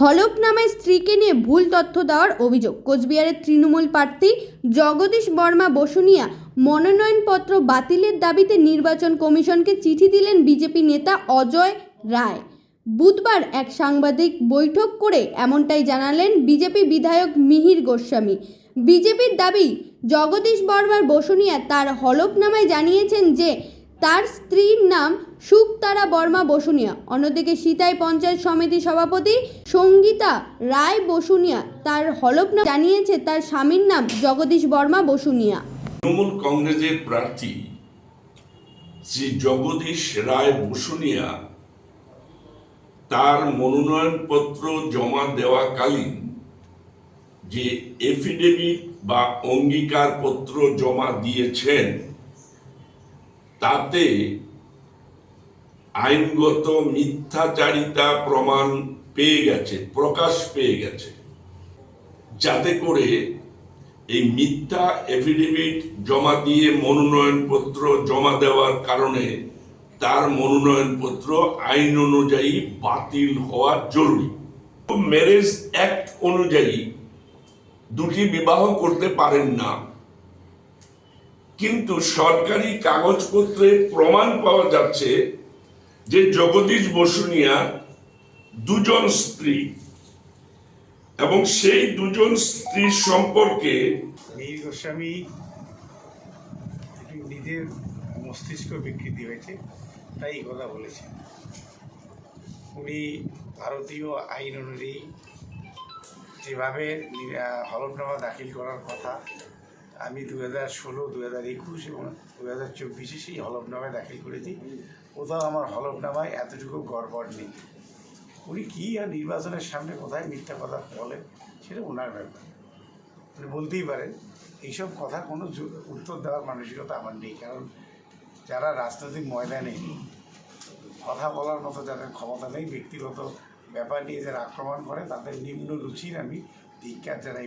হলফনামায় স্ত্রীকে নিয়ে ভুল তথ্য দেওয়ার অভিযোগ। কোচবিহারের তৃণমূল প্রার্থী জগদীশ বর্মা বসুনিয়া মনোনয়নপত্র বাতিলের দাবিতে নির্বাচন কমিশনকে চিঠি দিলেন বিজেপি নেতা অজয় রায়। বুধবার এক সাংবাদিক বৈঠক করে এমনটাই জানালেন বিজেপি বিধায়ক মিহির গোস্বামী। বিজেপির দাবি, জগদীশ বর্মার বসুনিয়া তার হলফনামায় জানিয়েছেন যে তার স্ত্রীর নাম সুকতারা বর্মা বসুনিয়া। অন্যদিকে সিতাই পঞ্চায়েত সমিতি সভাপতি সঙ্গীতা রায় বসুনিয়া তার হলফনামা জানিয়েছে তার স্বামীর নাম জগদীশ বর্মা বসুনিয়া। তৃণমূল কংগ্রেসের প্রার্থী শ্রী জগদীশ রায় বসুনিয়া তার মনোনয়নপত্র জমা দেওয়াকালীন যে এফিডেভিট বা অঙ্গীকারপত্র জমা দিয়েছেন তাতে আইনগত মিথ্যাচারিতা প্রমাণ পেয়ে গেছে, প্রকাশ পেয়ে গেছে। যাতে করে এই মিথ্যা এফিডেভিট জমা দিয়ে মনোনয়নপত্র জমা দেওয়ার কারণে তার মনোনয়নপত্র আইন অনুযায়ী বাতিল হওয়া জরুরি। ম্যারেজ অ্যাক্ট অনুযায়ী দুটি বিবাহ করতে পারেন না। কিন্তু সরকারি কাগজপত্রে প্রমাণ পাওয়া যাচ্ছে যে জগদীশ বসুনিয়া দুজন স্ত্রী। এবং সেই দুজন স্ত্রীর সম্পর্কে নিজের মস্তিষ্ক বিকৃতি হয়েছে, তাই কথা বলেছে। উনি ভারতীয় আইন অনুযায়ী যেভাবে হলফনামা দাখিল করার কথা আমি দু হাজার ষোলো দু হাজার একুশ এবং দু হাজার চব্বিশে সেই হলফনামায় দাখিল করেছি। কোথাও আমার হলফনামায় এতটুকু গড়বড় নেই। উনি কী আর নির্বাচনের সামনে কোথায় মিথ্যা কথা বলেন সেটা ওনার ব্যাপার। উনি বলতেই পারেন, এইসব কথা কোনো উত্তর দেওয়ার মানসিকতা আমার নেই, কারণ যারা রাজনৈতিক ময়দানে কথা বলার মতো, যাদের ক্ষমতা নেই, ব্যক্তিগত ব্যাপার নিয়ে যারা আক্রমণ করে, তাদের নিম্ন রুচির আমি ধিক্কার জানাই।